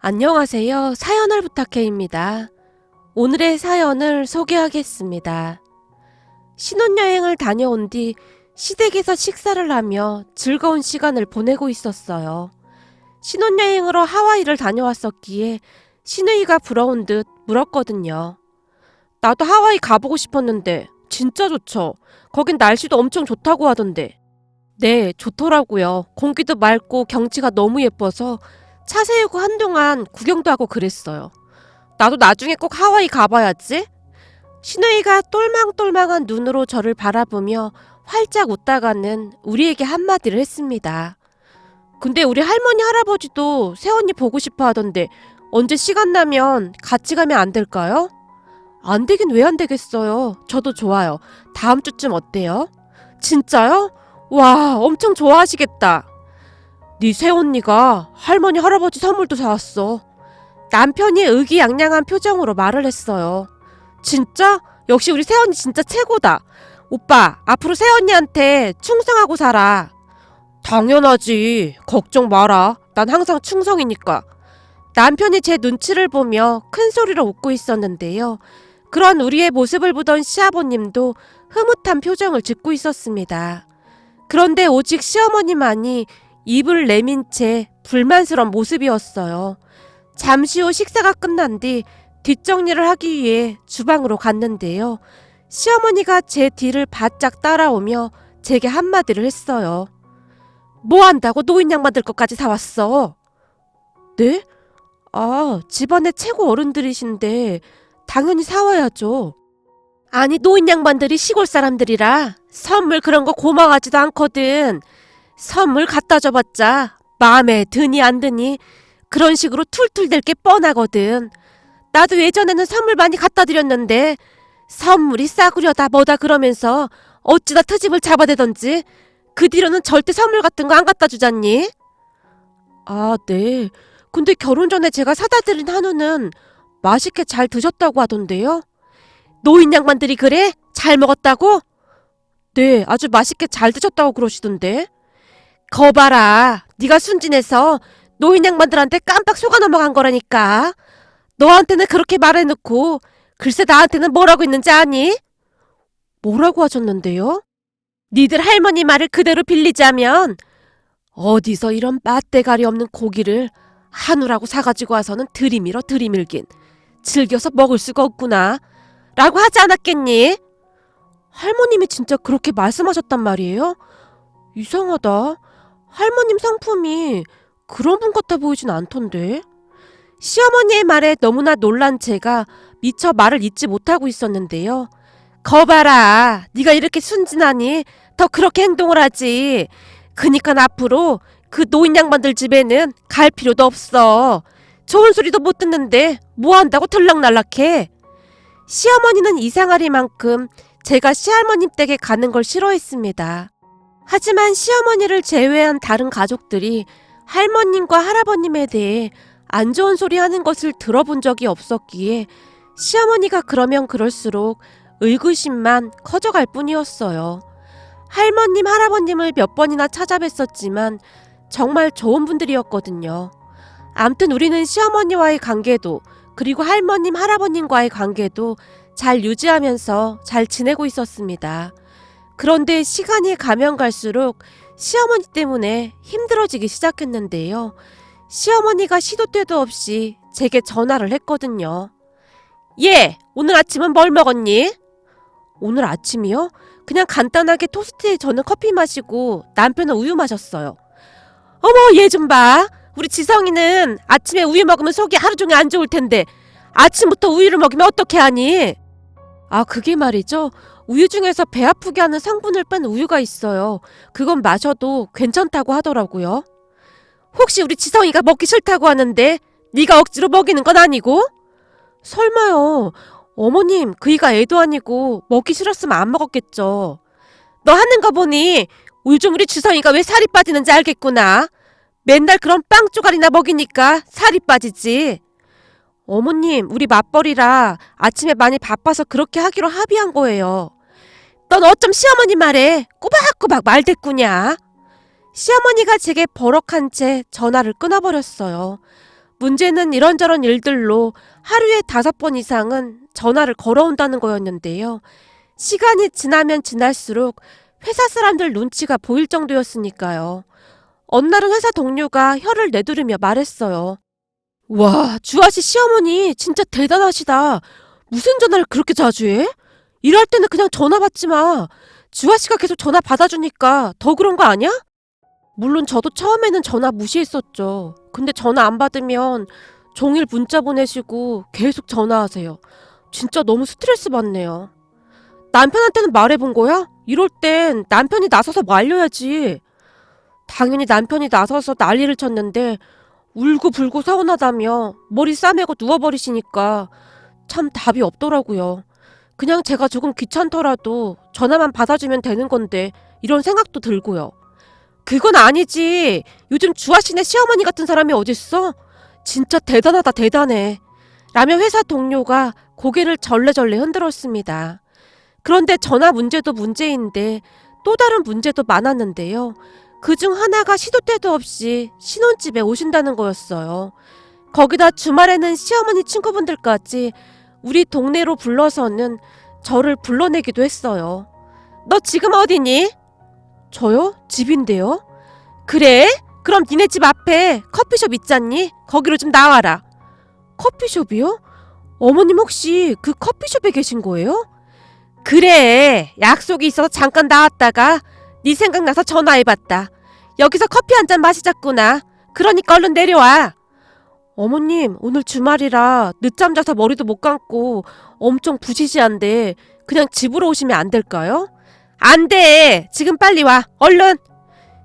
안녕하세요. 사연을 부탁해입니다. 오늘의 사연을 소개하겠습니다. 신혼여행을 다녀온 뒤 시댁에서 식사를 하며 즐거운 시간을 보내고 있었어요. 신혼여행으로 하와이를 다녀왔었기에 신우이가 부러운 듯 물었거든요. 나도 하와이 가보고 싶었는데 진짜 좋죠. 거긴 날씨도 엄청 좋다고 하던데. 네, 좋더라고요. 공기도 맑고 경치가 너무 예뻐서 차 세우고 한동안 구경도 하고 그랬어요. 나도 나중에 꼭 하와이 가봐야지. 신우이가 똘망똘망한 눈으로 저를 바라보며 활짝 웃다가는 우리에게 한마디를 했습니다. 근데 우리 할머니 할아버지도 새언니 보고 싶어 하던데 언제 시간 나면 같이 가면 안 될까요? 안 되긴 왜 안 되겠어요. 저도 좋아요. 다음 주쯤 어때요? 진짜요? 와, 엄청 좋아하시겠다. 네 새언니가 할머니 할아버지 선물도 사왔어. 남편이 의기양양한 표정으로 말을 했어요. 진짜? 역시 우리 새언니 진짜 최고다. 오빠, 앞으로 새언니한테 충성하고 살아. 당연하지. 걱정 마라. 난 항상 충성이니까. 남편이 제 눈치를 보며 큰 소리로 웃고 있었는데요. 그런 우리의 모습을 보던 시아버님도 흐뭇한 표정을 짓고 있었습니다. 그런데 오직 시어머니만이 입을 내민 채 불만스러운 모습이었어요. 잠시 후 식사가 끝난 뒤 뒷정리를 하기 위해 주방으로 갔는데요. 시어머니가 제 뒤를 바짝 따라오며 제게 한마디를 했어요. 뭐 한다고 노인 양반들 것까지 사왔어? 네? 아, 집안의 최고 어른들이신데 당연히 사와야죠. 아니, 노인 양반들이 시골 사람들이라 선물 그런 거 고마워하지도 않거든. 선물 갖다 줘봤자 마음에 드니 안 드니 그런 식으로 툴툴 댈 게 뻔하거든. 나도 예전에는 선물 많이 갖다 드렸는데 선물이 싸구려다 뭐다 그러면서 어찌다 트집을 잡아대던지 그 뒤로는 절대 선물 같은 거 안 갖다 주잖니? 아, 네. 근데 결혼 전에 제가 사다 드린 한우는 맛있게 잘 드셨다고 하던데요? 노인 양반들이 그래? 잘 먹었다고? 네, 아주 맛있게 잘 드셨다고 그러시던데. 거봐라. 네가 순진해서 노인 양반들한테 깜빡 속아 넘어간 거라니까. 너한테는 그렇게 말해놓고 글쎄 나한테는 뭐라고 했는지 아니? 뭐라고 하셨는데요? 니들 할머니 말을 그대로 빌리자면 어디서 이런 맛대가리 없는 고기를 한우라고 사가지고 와서는 들이밀어 들이밀긴 즐겨서 먹을 수가 없구나 라고 하지 않았겠니? 할머님이 진짜 그렇게 말씀하셨단 말이에요? 이상하다. 할머님 성품이 그런 분 같아 보이진 않던데. 시어머니의 말에 너무나 놀란 제가 미처 말을 잇지 못하고 있었는데요. 거봐라. 네가 이렇게 순진하니 더 그렇게 행동을 하지. 그니까 앞으로 그 노인 양반들 집에는 갈 필요도 없어. 좋은 소리도 못 듣는데 뭐 한다고 들락날락해. 시어머니는 이상하리만큼 제가 시할머님 댁에 가는 걸 싫어했습니다. 하지만 시어머니를 제외한 다른 가족들이 할머님과 할아버님에 대해 안 좋은 소리 하는 것을 들어본 적이 없었기에 시어머니가 그러면 그럴수록 의구심만 커져갈 뿐이었어요. 할머님, 할아버님을 몇 번이나 찾아뵀었지만 정말 좋은 분들이었거든요. 암튼 우리는 시어머니와의 관계도 그리고 할머님, 할아버님과의 관계도 잘 유지하면서 잘 지내고 있었습니다. 그런데 시간이 가면 갈수록 시어머니 때문에 힘들어지기 시작했는데요. 시어머니가 시도 때도 없이 제게 전화를 했거든요. 예, 오늘 아침은 뭘 먹었니? 오늘 아침이요? 그냥 간단하게 토스트에 저는 커피 마시고 남편은 우유 마셨어요. 어머, 얘 좀 봐. 우리 지성이는 아침에 우유 먹으면 속이 하루 종일 안 좋을 텐데 아침부터 우유를 먹이면 어떻게 하니? 아, 그게 말이죠. 우유 중에서 배 아프게 하는 성분을 뺀 우유가 있어요. 그건 마셔도 괜찮다고 하더라고요. 혹시 우리 지성이가 먹기 싫다고 하는데 네가 억지로 먹이는 건 아니고? 설마요. 어머님, 그이가 애도 아니고 먹기 싫었으면 안 먹었겠죠. 너 하는 거 보니 요즘 우리 지성이가 왜 살이 빠지는지 알겠구나. 맨날 그런 빵 쪼가리나 먹이니까 살이 빠지지. 어머님, 우리 맞벌이라 아침에 많이 바빠서 그렇게 하기로 합의한 거예요. 넌 어쩜 시어머니 말에 꼬박꼬박 말대꾸냐? 시어머니가 제게 버럭한 채 전화를 끊어버렸어요. 문제는 이런저런 일들로 하루에 다섯 번 이상은 전화를 걸어온다는 거였는데요. 시간이 지나면 지날수록 회사 사람들 눈치가 보일 정도였으니까요. 어느 날은 회사 동료가 혀를 내두르며 말했어요. 와, 주아씨 시어머니 진짜 대단하시다. 무슨 전화를 그렇게 자주 해? 일할 때는 그냥 전화 받지 마. 주아 씨가 계속 전화 받아주니까 더 그런 거 아니야? 물론 저도 처음에는 전화 무시했었죠. 근데 전화 안 받으면 종일 문자 보내시고 계속 전화하세요. 진짜 너무 스트레스 받네요. 남편한테는 말해본 거야? 이럴 땐 남편이 나서서 말려야지. 당연히 남편이 나서서 난리를 쳤는데 울고 불고 서운하다며 머리 싸매고 누워버리시니까 참 답이 없더라고요. 그냥 제가 조금 귀찮더라도 전화만 받아주면 되는 건데 이런 생각도 들고요. 그건 아니지. 요즘 주아씨네 시어머니 같은 사람이 어딨어? 진짜 대단하다 대단해. 라며 회사 동료가 고개를 절레절레 흔들었습니다. 그런데 전화 문제도 문제인데 또 다른 문제도 많았는데요. 그 중 하나가 시도 때도 없이 신혼집에 오신다는 거였어요. 거기다 주말에는 시어머니 친구분들까지 우리 동네로 불러서는 저를 불러내기도 했어요. 너 지금 어디니? 저요? 집인데요? 그래? 그럼 니네 집 앞에 커피숍 있잖니? 거기로 좀 나와라. 커피숍이요? 어머님 혹시 그 커피숍에 계신 거예요? 그래. 약속이 있어서 잠깐 나왔다가 네 생각나서 전화해봤다. 여기서 커피 한 잔 마시자꾸나. 그러니까 얼른 내려와. 어머님, 오늘 주말이라 늦잠 자서 머리도 못 감고 엄청 부시시한데 그냥 집으로 오시면 안 될까요? 안 돼. 지금 빨리 와. 얼른.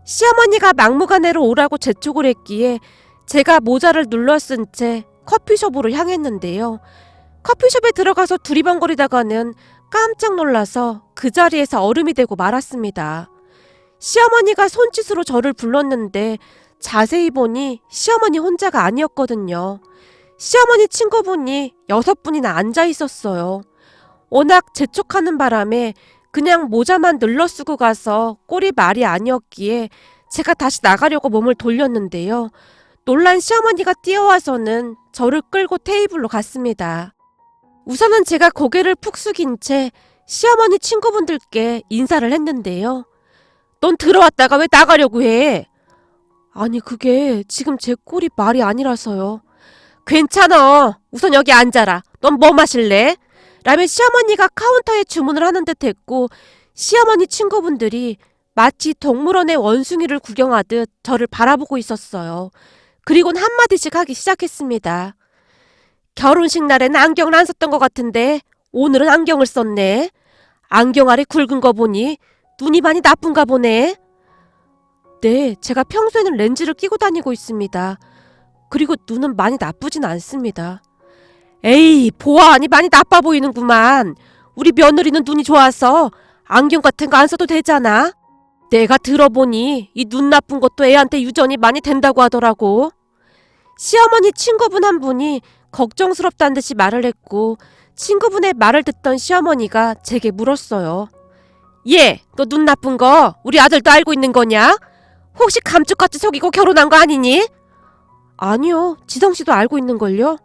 시어머니가 막무가내로 오라고 재촉을 했기에 제가 모자를 눌러 쓴 채 커피숍으로 향했는데요. 커피숍에 들어가서 두리번거리다가는 깜짝 놀라서 그 자리에서 얼음이 되고 말았습니다. 시어머니가 손짓으로 저를 불렀는데 자세히 보니 시어머니 혼자가 아니었거든요. 시어머니 친구분이 여섯 분이나 앉아 있었어요. 워낙 재촉하는 바람에 그냥 모자만 눌러 쓰고 가서 꼴이 말이 아니었기에 제가 다시 나가려고 몸을 돌렸는데요. 놀란 시어머니가 뛰어와서는 저를 끌고 테이블로 갔습니다. 우선은 제가 고개를 푹 숙인 채 시어머니 친구분들께 인사를 했는데요. 넌 들어왔다가 왜 나가려고 해? 아니, 그게 지금 제 꼴이 말이 아니라서요. 괜찮아. 우선 여기 앉아라. 넌 뭐 마실래? 라며 시어머니가 카운터에 주문을 하는 듯 했고, 시어머니 친구분들이 마치 동물원의 원숭이를 구경하듯 저를 바라보고 있었어요. 그리곤 한마디씩 하기 시작했습니다. 결혼식 날에는 안경을 안 썼던 것 같은데, 오늘은 안경을 썼네. 안경 아래 굵은 거 보니 눈이 많이 나쁜가 보네. 네, 제가 평소에는 렌즈를 끼고 다니고 있습니다. 그리고 눈은 많이 나쁘진 않습니다. 에이, 보아하니 많이 나빠 보이는구만. 우리 며느리는 눈이 좋아서 안경 같은 거 안 써도 되잖아. 내가 들어보니 이 눈 나쁜 것도 애한테 유전이 많이 된다고 하더라고. 시어머니 친구분 한 분이 걱정스럽다는 듯이 말을 했고 친구분의 말을 듣던 시어머니가 제게 물었어요. 얘, 너 눈 나쁜 거 우리 아들도 알고 있는 거냐? 혹시 감쪽같이 속이고 결혼한 거 아니니? 아니요, 지성 씨도 알고 있는걸요.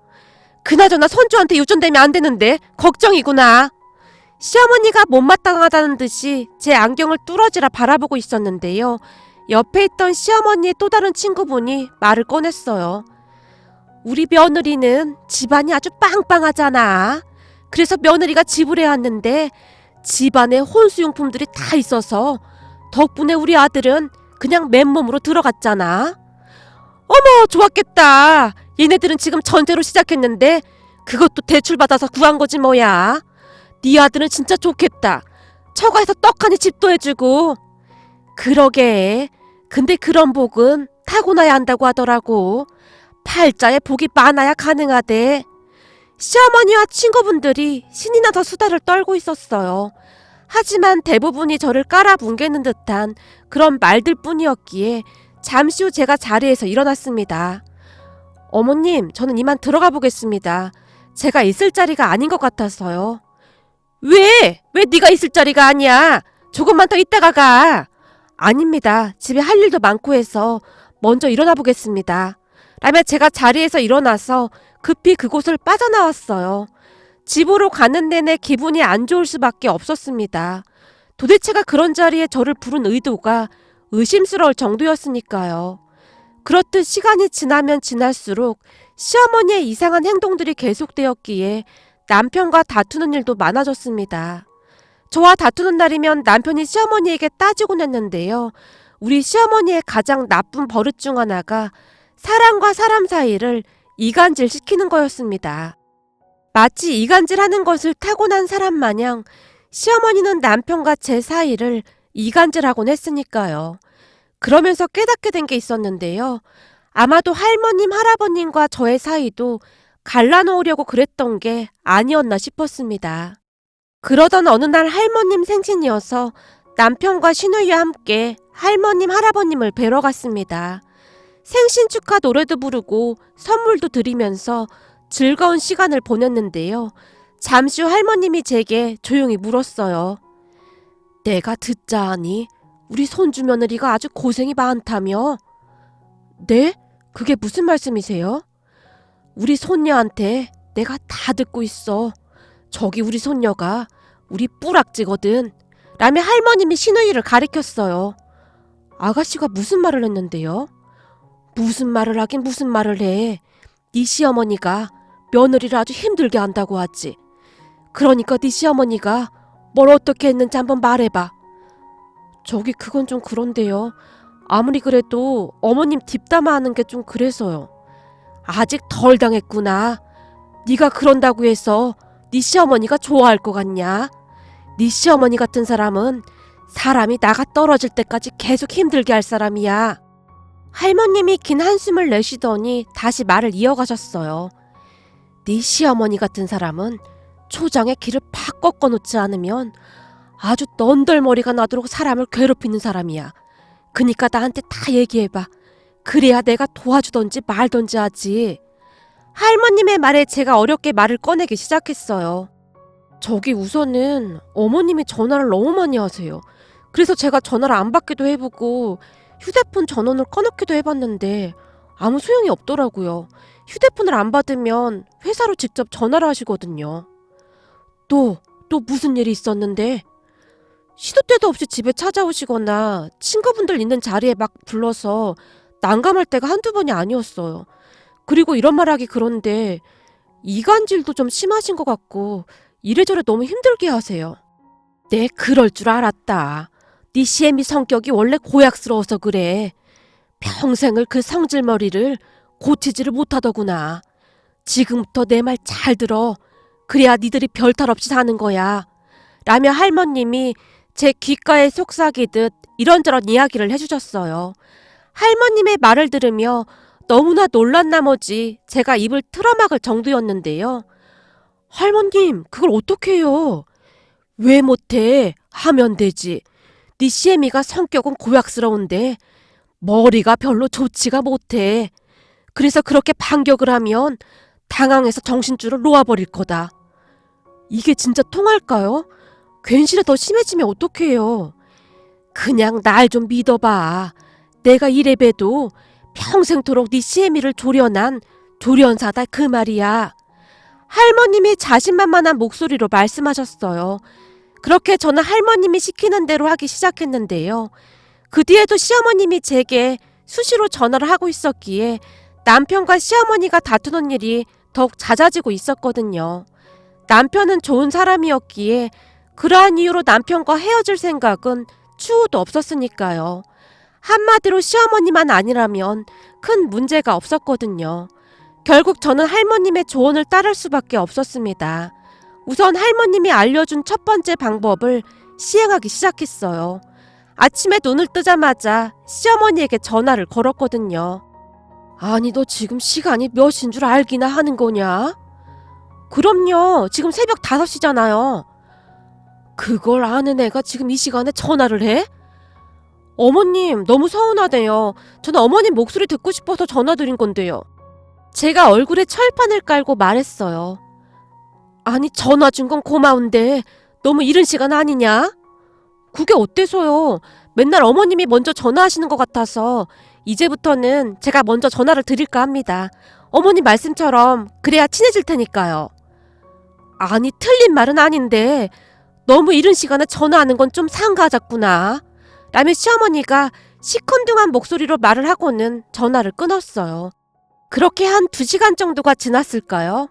그나저나 손주한테 유전되면 안 되는데 걱정이구나. 시어머니가 못마땅하다는 듯이 제 안경을 뚫어지라 바라보고 있었는데요. 옆에 있던 시어머니의 또 다른 친구분이 말을 꺼냈어요. 우리 며느리는 집안이 아주 빵빵하잖아. 그래서 며느리가 집을 해왔는데 집안에 혼수용품들이 다 있어서 덕분에 우리 아들은 그냥 맨몸으로 들어갔잖아. 어머, 좋았겠다. 얘네들은 지금 전세로 시작했는데 그것도 대출받아서 구한 거지 뭐야. 네 아들은 진짜 좋겠다. 처가에서 떡하니 집도 해주고. 그러게. 근데 그런 복은 타고나야 한다고 하더라고. 팔자에 복이 많아야 가능하대. 시어머니와 친구분들이 신이 나서 수다를 떨고 있었어요. 하지만 대부분이 저를 깔아뭉개는 듯한 그런 말들 뿐이었기에 잠시 후 제가 자리에서 일어났습니다. 어머님, 저는 이만 들어가 보겠습니다. 제가 있을 자리가 아닌 것 같아서요. 왜? 왜 네가 있을 자리가 아니야? 조금만 더 있다가 가. 아닙니다. 집에 할 일도 많고 해서 먼저 일어나 보겠습니다. 라며 제가 자리에서 일어나서 급히 그곳을 빠져나왔어요. 집으로 가는 내내 기분이 안 좋을 수밖에 없었습니다. 도대체가 그런 자리에 저를 부른 의도가 의심스러울 정도였으니까요. 그렇듯 시간이 지나면 지날수록 시어머니의 이상한 행동들이 계속되었기에 남편과 다투는 일도 많아졌습니다. 저와 다투는 날이면 남편이 시어머니에게 따지곤 했는데요. 우리 시어머니의 가장 나쁜 버릇 중 하나가 사람과 사람 사이를 이간질 시키는 거였습니다. 마치 이간질 하는 것을 타고난 사람 마냥 시어머니는 남편과 제 사이를 이간질하곤 했으니까요. 그러면서 깨닫게 된 게 있었는데요. 아마도 할머님, 할아버님과 저의 사이도 갈라놓으려고 그랬던 게 아니었나 싶었습니다. 그러던 어느 날 할머님 생신이어서 남편과 시누이와 함께 할머님, 할아버님을 뵈러 갔습니다. 생신 축하 노래도 부르고 선물도 드리면서 즐거운 시간을 보냈는데요. 잠시 후 할머님이 제게 조용히 물었어요. 내가 듣자 하니 우리 손주 며느리가 아주 고생이 많다며? 네? 그게 무슨 말씀이세요? 우리 손녀한테 내가 다 듣고 있어. 저기 우리 손녀가 우리 뿌락지거든. 라며 할머님이 시누이를 가리켰어요. 아가씨가 무슨 말을 했는데요? 무슨 말을 하긴 무슨 말을 해. 네 시어머니가 며느리를 아주 힘들게 한다고 하지. 그러니까 네 시어머니가 뭘 어떻게 했는지 한번 말해봐. 저기 그건 좀 그런데요. 아무리 그래도 어머님 뒷담화하는 게 좀 그래서요. 아직 덜 당했구나. 네가 그런다고 해서 네 시어머니가 좋아할 것 같냐? 네 시어머니 같은 사람은 사람이 나가 떨어질 때까지 계속 힘들게 할 사람이야. 할머님이 긴 한숨을 내쉬더니 다시 말을 이어가셨어요. 네 시어머니 같은 사람은 초장에 기를 팍 꺾어 놓지 않으면 아주 넌덜머리가 나도록 사람을 괴롭히는 사람이야. 그니까 나한테 다 얘기해봐. 그래야 내가 도와주던지 말던지 하지. 할머님의 말에 제가 어렵게 말을 꺼내기 시작했어요. 저기 우선은 어머님이 전화를 너무 많이 하세요. 그래서 제가 전화를 안 받기도 해보고 휴대폰 전원을 꺼놓기도 해봤는데 아무 소용이 없더라고요. 휴대폰을 안 받으면 회사로 직접 전화를 하시거든요. 또, 또 무슨 일이 있었는데? 시도 때도 없이 집에 찾아오시거나 친구분들 있는 자리에 막 불러서 난감할 때가 한두 번이 아니었어요. 그리고 이런 말 하기 그런데 이간질도 좀 심하신 것 같고 이래저래 너무 힘들게 하세요. 네, 그럴 줄 알았다. 네 시애미 성격이 원래 고약스러워서 그래. 평생을 그 성질머리를 고치지를 못하더구나. 지금부터 내 말 잘 들어. 그래야 니들이 별탈 없이 사는 거야. 라며 할머님이 제 귓가에 속삭이듯 이런저런 이야기를 해주셨어요. 할머님의 말을 들으며 너무나 놀란 나머지 제가 입을 틀어막을 정도였는데요. 할머님, 그걸 어떻게 해요? 왜 못해? 하면 되지. 네 시애미가 성격은 고약스러운데 머리가 별로 좋지가 못해. 그래서 그렇게 반격을 하면 당황해서 정신줄을 놓아버릴 거다. 이게 진짜 통할까요? 괜시라 더 심해지면 어떡해요. 그냥 날 좀 믿어봐. 내가 이래 봬도 평생토록 네 시애미를 조련한 조련사다 그 말이야. 할머님이 자신만만한 목소리로 말씀하셨어요. 그렇게 저는 할머님이 시키는 대로 하기 시작했는데요. 그 뒤에도 시어머님이 제게 수시로 전화를 하고 있었기에 남편과 시어머니가 다투는 일이 더욱 잦아지고 있었거든요. 남편은 좋은 사람이었기에 그러한 이유로 남편과 헤어질 생각은 추후도 없었으니까요. 한마디로 시어머니만 아니라면 큰 문제가 없었거든요. 결국 저는 할머님의 조언을 따를 수밖에 없었습니다. 우선 할머님이 알려준 첫 번째 방법을 시행하기 시작했어요. 아침에 눈을 뜨자마자 시어머니에게 전화를 걸었거든요. 아니, 너 지금 시간이 몇인 줄 알기나 하는 거냐? 그럼요. 지금 새벽 5시잖아요. 그걸 아는 애가 지금 이 시간에 전화를 해? 어머님, 너무 서운하대요. 저는 어머님 목소리 듣고 싶어서 전화드린 건데요. 제가 얼굴에 철판을 깔고 말했어요. 아니, 전화 준 건 고마운데 너무 이른 시간 아니냐? 그게 어때서요? 맨날 어머님이 먼저 전화하시는 것 같아서 이제부터는 제가 먼저 전화를 드릴까 합니다. 어머니 말씀처럼 그래야 친해질 테니까요. 아니, 틀린 말은 아닌데 너무 이른 시간에 전화하는 건 좀 상가졌구나. 라며 시어머니가 시큰둥한 목소리로 말을 하고는 전화를 끊었어요. 그렇게 한 두 시간 정도가 지났을까요?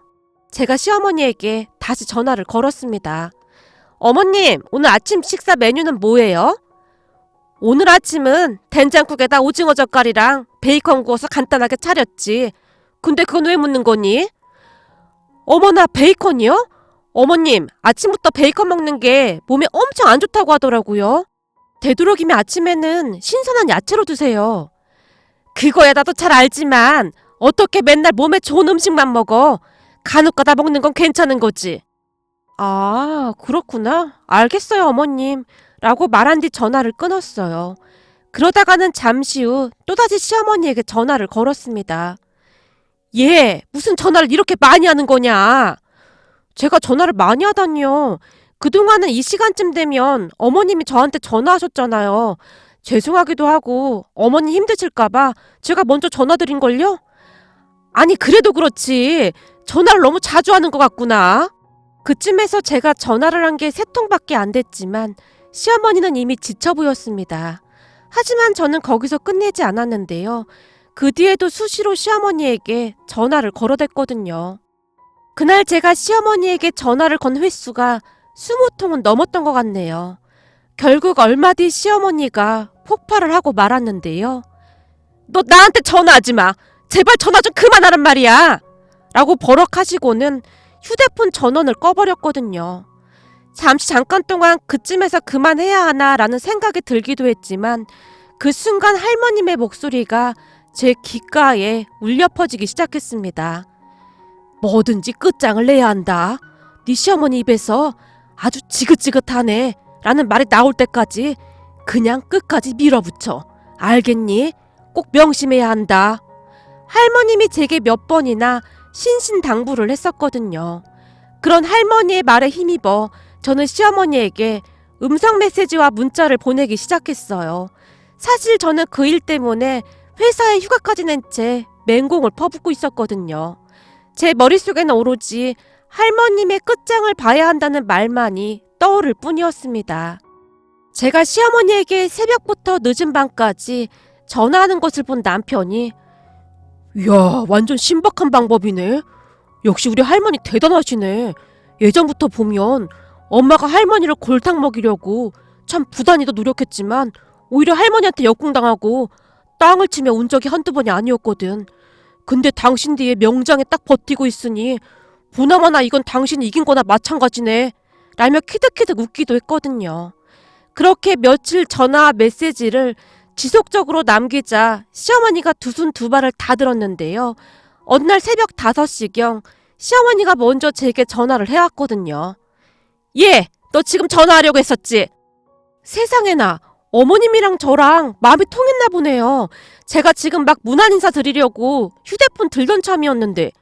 제가 시어머니에게 다시 전화를 걸었습니다. 어머님, 오늘 아침 식사 메뉴는 뭐예요? 오늘 아침은 된장국에다 오징어 젓갈이랑 베이컨 구워서 간단하게 차렸지. 근데 그건 왜 묻는 거니? 어머나, 베이컨이요? 어머님, 아침부터 베이컨 먹는 게 몸에 엄청 안 좋다고 하더라고요. 되도록이면 아침에는 신선한 야채로 드세요. 그거야 나도 잘 알지만 어떻게 맨날 몸에 좋은 음식만 먹어? 간혹 가다 먹는 건 괜찮은 거지. 아, 그렇구나. 알겠어요, 어머님. 라고 말한 뒤 전화를 끊었어요. 그러다가는 잠시 후 또다시 시어머니에게 전화를 걸었습니다. 예, 무슨 전화를 이렇게 많이 하는 거냐? 제가 전화를 많이 하다니요. 그동안은 이 시간쯤 되면 어머님이 저한테 전화하셨잖아요. 죄송하기도 하고 어머니 힘드실까봐 제가 먼저 전화드린걸요? 아니, 그래도 그렇지. 전화를 너무 자주 하는 것 같구나. 그쯤에서 제가 전화를 한 게 세 통밖에 안 됐지만 시어머니는 이미 지쳐 보였습니다. 하지만 저는 거기서 끝내지 않았는데요. 그 뒤에도 수시로 시어머니에게 전화를 걸어댔거든요. 그날 제가 시어머니에게 전화를 건 횟수가 20통은 넘었던 것 같네요. 결국 얼마 뒤 시어머니가 폭발을 하고 말았는데요. 너 나한테 전화하지 마. 제발 전화 좀 그만하란 말이야. 라고 버럭하시고는 휴대폰 전원을 꺼버렸거든요. 잠시 잠깐 동안 그쯤에서 그만해야 하나라는 생각이 들기도 했지만 그 순간 할머님의 목소리가 제 귓가에 울려 퍼지기 시작했습니다. 뭐든지 끝장을 내야 한다. 네 시어머니 입에서 아주 지긋지긋하네 라는 말이 나올 때까지 그냥 끝까지 밀어붙여. 알겠니? 꼭 명심해야 한다. 할머님이 제게 몇 번이나 신신당부를 했었거든요. 그런 할머니의 말에 힘입어 저는 시어머니에게 음성 메시지와 문자를 보내기 시작했어요. 사실 저는 그 일 때문에 회사에 휴가까지 낸 채 맹공을 퍼붓고 있었거든요. 제 머릿속에는 오로지 할머님의 끝장을 봐야 한다는 말만이 떠오를 뿐이었습니다. 제가 시어머니에게 새벽부터 늦은 밤까지 전화하는 것을 본 남편이 이야, 완전 신박한 방법이네. 역시 우리 할머니 대단하시네. 예전부터 보면 엄마가 할머니를 골탕 먹이려고 참 부단히도 노력했지만 오히려 할머니한테 역공당하고 땅을 치며 운 적이 한두 번이 아니었거든. 근데 당신 뒤에 명장에 딱 버티고 있으니 보나마나 이건 당신이 이긴 거나 마찬가지네. 라며 키득키득 웃기도 했거든요. 그렇게 며칠 전화 메시지를 지속적으로 남기자 시어머니가 두 손 두 발을 다 들었는데요. 어느 날 새벽 5시경 시어머니가 먼저 제게 전화를 해왔거든요. 예, 너 지금 전화하려고 했었지? 세상에나 어머님이랑 저랑 마음이 통했나 보네요. 제가 지금 막 문안 인사 드리려고 휴대폰 들던 참이었는데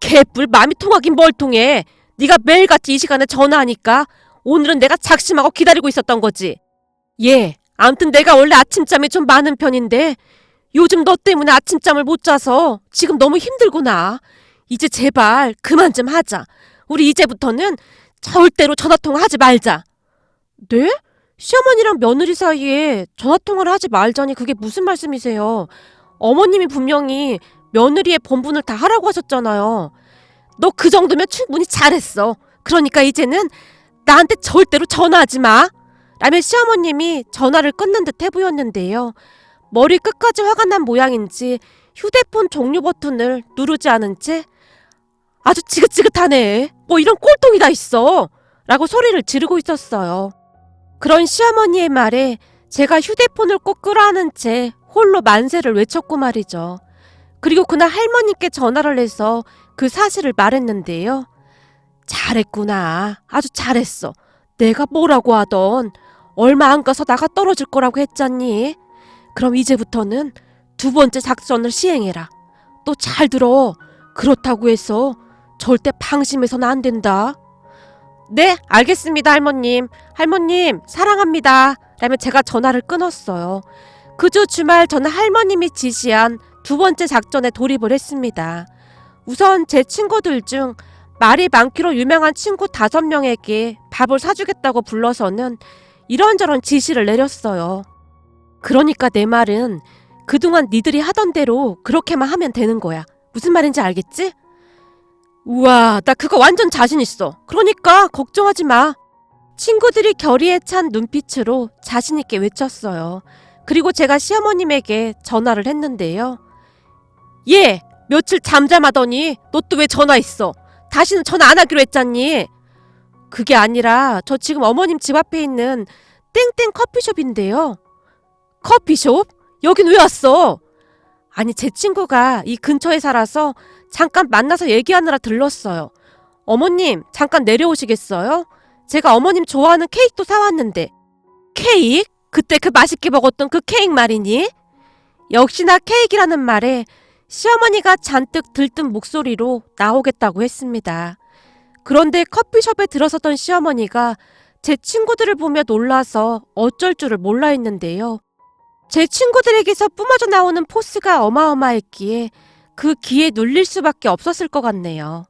개뿔 마음이 통하긴 뭘 통해. 네가 매일같이 이 시간에 전화하니까 오늘은 내가 작심하고 기다리고 있었던 거지. 예, 암튼 내가 원래 아침잠이 좀 많은 편인데 요즘 너 때문에 아침잠을 못 자서 지금 너무 힘들구나. 이제 제발 그만 좀 하자. 우리 이제부터는 절대로 전화통화 하지 말자. 네? 시어머니랑 며느리 사이에 전화통화를 하지 말자니 그게 무슨 말씀이세요? 어머님이 분명히 며느리의 본분을 다 하라고 하셨잖아요. 너 그 정도면 충분히 잘했어. 그러니까 이제는 나한테 절대로 전화하지 마. 라며 시어머님이 전화를 끊는 듯 해 보였는데요. 머리 끝까지 화가 난 모양인지 휴대폰 종료 버튼을 누르지 않은 채 아주 지긋지긋하네. 뭐 이런 꼴통이 다 있어. 라고 소리를 지르고 있었어요. 그런 시어머니의 말에 제가 휴대폰을 꼭 끌어안은 채 홀로 만세를 외쳤고 말이죠. 그리고 그날 할머니께 전화를 해서 그 사실을 말했는데요. 잘했구나. 아주 잘했어. 내가 뭐라고 하던 얼마 안 가서 나가 떨어질 거라고 했잖니. 그럼 이제부터는 두 번째 작전을 시행해라. 또 잘 들어. 그렇다고 해서 절대 방심해서는 안 된다. 네, 알겠습니다, 할머님. 할머님, 사랑합니다. 라며 제가 전화를 끊었어요. 그 주 주말 저는 할머님이 지시한 두 번째 작전에 돌입을 했습니다. 우선 제 친구들 중 말이 많기로 유명한 친구 다섯 명에게 밥을 사주겠다고 불러서는 이런저런 지시를 내렸어요. 그러니까 내 말은 그동안 니들이 하던 대로 그렇게만 하면 되는 거야. 무슨 말인지 알겠지? 우와, 나 그거 완전 자신 있어. 그러니까 걱정하지 마. 친구들이 결의에 찬 눈빛으로 자신 있게 외쳤어요. 그리고 제가 시어머님에게 전화를 했는데요. 예, 며칠 잠잠하더니 너 또 왜 전화했어? 다시는 전화 안 하기로 했잖니? 그게 아니라 저 지금 어머님 집 앞에 있는 땡땡 커피숍인데요. 커피숍? 여긴 왜 왔어? 아니, 제 친구가 이 근처에 살아서 잠깐 만나서 얘기하느라 들렀어요. 어머님, 잠깐 내려오시겠어요? 제가 어머님 좋아하는 케이크도 사왔는데. 케이크? 그때 그 맛있게 먹었던 그 케이크 말이니? 역시나 케이크라는 말에 시어머니가 잔뜩 들뜬 목소리로 나오겠다고 했습니다. 그런데 커피숍에 들어섰던 시어머니가 제 친구들을 보며 놀라서 어쩔 줄을 몰라 했는데요. 제 친구들에게서 뿜어져 나오는 포스가 어마어마했기에 그 기에 눌릴 수밖에 없었을 것 같네요.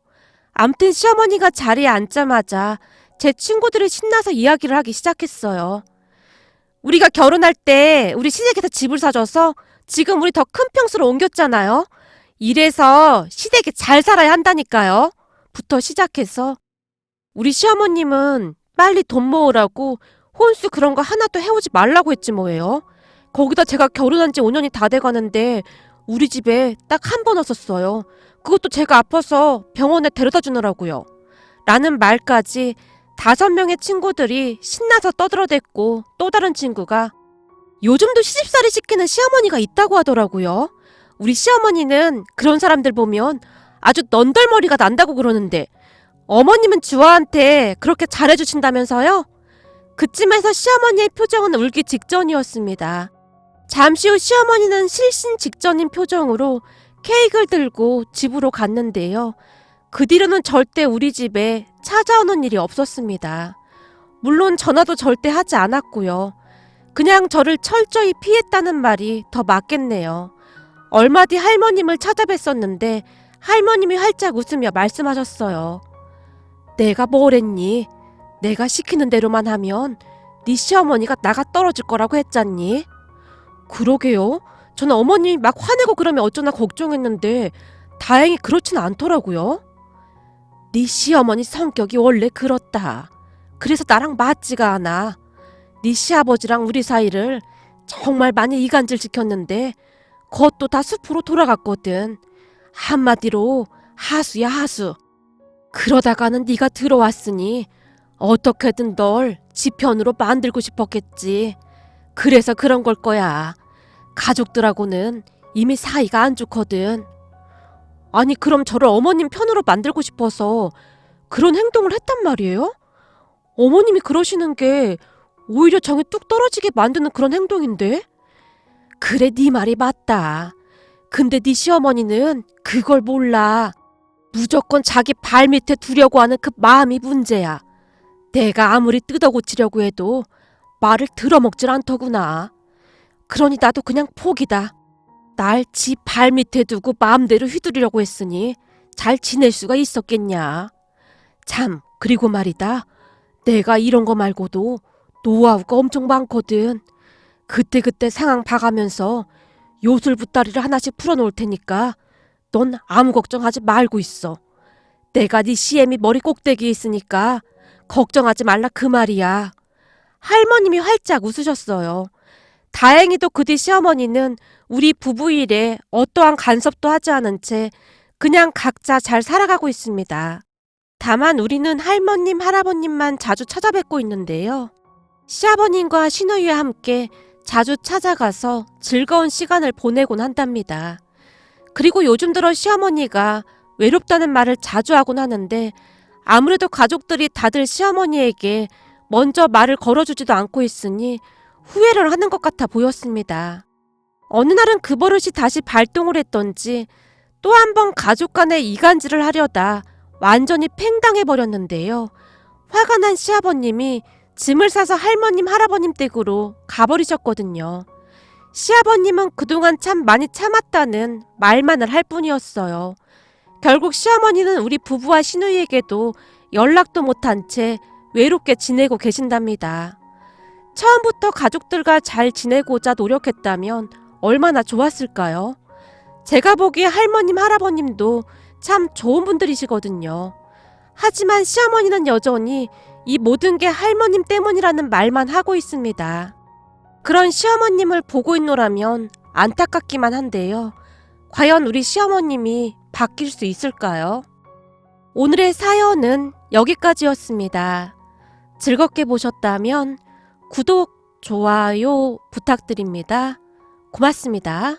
암튼 시어머니가 자리에 앉자마자 제 친구들이 신나서 이야기를 하기 시작했어요. 우리가 결혼할 때 우리 시댁에서 집을 사줘서 지금 우리 더 큰 평수로 옮겼잖아요. 이래서 시댁에 잘 살아야 한다니까요. 부터 시작해서 우리 시어머님은 빨리 돈 모으라고 혼수 그런 거 하나도 해오지 말라고 했지 뭐예요. 거기다 제가 결혼한 지 5년이 다 돼가는데 우리 집에 딱 한 번 왔었어요. 그것도 제가 아파서 병원에 데려다 주느라고요. 라는 말까지 다섯 명의 친구들이 신나서 떠들어댔고 또 다른 친구가 요즘도 시집살이 시키는 시어머니가 있다고 하더라고요. 우리 시어머니는 그런 사람들 보면 아주 넌덜머리가 난다고 그러는데 어머님은 주아한테 그렇게 잘해주신다면서요? 그쯤에서 시어머니의 표정은 울기 직전이었습니다. 잠시 후 시어머니는 실신 직전인 표정으로 케이크를 들고 집으로 갔는데요. 그 뒤로는 절대 우리 집에 찾아오는 일이 없었습니다. 물론 전화도 절대 하지 않았고요. 그냥 저를 철저히 피했다는 말이 더 맞겠네요. 얼마 뒤 할머님을 찾아뵀었는데 할머님이 활짝 웃으며 말씀하셨어요. 내가 뭘 했니? 내가 시키는 대로만 하면 네 시어머니가 나가 떨어질 거라고 했잖니? 그러게요. 저는 어머님이 막 화내고 그러면 어쩌나 걱정했는데 다행히 그렇진 않더라고요. 네 시어머니 성격이 원래 그렇다. 그래서 나랑 맞지가 않아. 네 시아버지랑 우리 사이를 정말 많이 이간질 시켰는데 그것도 다 숲으로 돌아갔거든. 한마디로 하수야 하수. 그러다가는 네가 들어왔으니 어떻게든 널 지편으로 만들고 싶었겠지. 그래서 그런 걸 거야. 가족들하고는 이미 사이가 안 좋거든. 아니 그럼 저를 어머님 편으로 만들고 싶어서 그런 행동을 했단 말이에요? 어머님이 그러시는 게 오히려 정이 뚝 떨어지게 만드는 그런 행동인데? 그래 네 말이 맞다. 근데 네 시어머니는 그걸 몰라. 무조건 자기 발 밑에 두려고 하는 그 마음이 문제야. 내가 아무리 뜯어고치려고 해도 말을 들어먹질 않더구나. 그러니 나도 그냥 포기다. 날 지 발 밑에 두고 마음대로 휘두르려고 했으니 잘 지낼 수가 있었겠냐. 참, 그리고 말이다. 내가 이런 거 말고도 노하우가 엄청 많거든. 그때그때 상황 봐가면서 요술 붓다리를 하나씩 풀어놓을 테니까 넌 아무 걱정하지 말고 있어. 내가 네 CM이 머리 꼭대기에 있으니까 걱정하지 말라 그 말이야. 할머님이 활짝 웃으셨어요. 다행히도 그뒤 시어머니는 우리 부부 일에 어떠한 간섭도 하지 않은 채 그냥 각자 잘 살아가고 있습니다. 다만 우리는 할머님, 할아버님만 자주 찾아뵙고 있는데요. 시아버님과 시누이와 함께 자주 찾아가서 즐거운 시간을 보내곤 한답니다. 그리고 요즘 들어 시어머니가 외롭다는 말을 자주 하곤 하는데 아무래도 가족들이 다들 시어머니에게 먼저 말을 걸어주지도 않고 있으니 후회를 하는 것 같아 보였습니다. 어느 날은 그 버릇이 다시 발동을 했던지 또 한 번 가족 간의 이간질을 하려다 완전히 팽당해 버렸는데요. 화가 난 시아버님이 짐을 싸서 할머님, 할아버님 댁으로 가버리셨거든요. 시아버님은 그동안 참 많이 참았다는 말만을 할 뿐이었어요. 결국 시어머니는 우리 부부와 시누이에게도 연락도 못한 채 외롭게 지내고 계신답니다. 처음부터 가족들과 잘 지내고자 노력했다면 얼마나 좋았을까요? 제가 보기에 할머님, 할아버님도 참 좋은 분들이시거든요. 하지만 시어머니는 여전히 이 모든 게 할머님 때문이라는 말만 하고 있습니다. 그런 시어머님을 보고 있노라면 안타깝기만 한데요. 과연 우리 시어머님이 바뀔 수 있을까요? 오늘의 사연은 여기까지였습니다. 즐겁게 보셨다면 구독, 좋아요 부탁드립니다. 고맙습니다.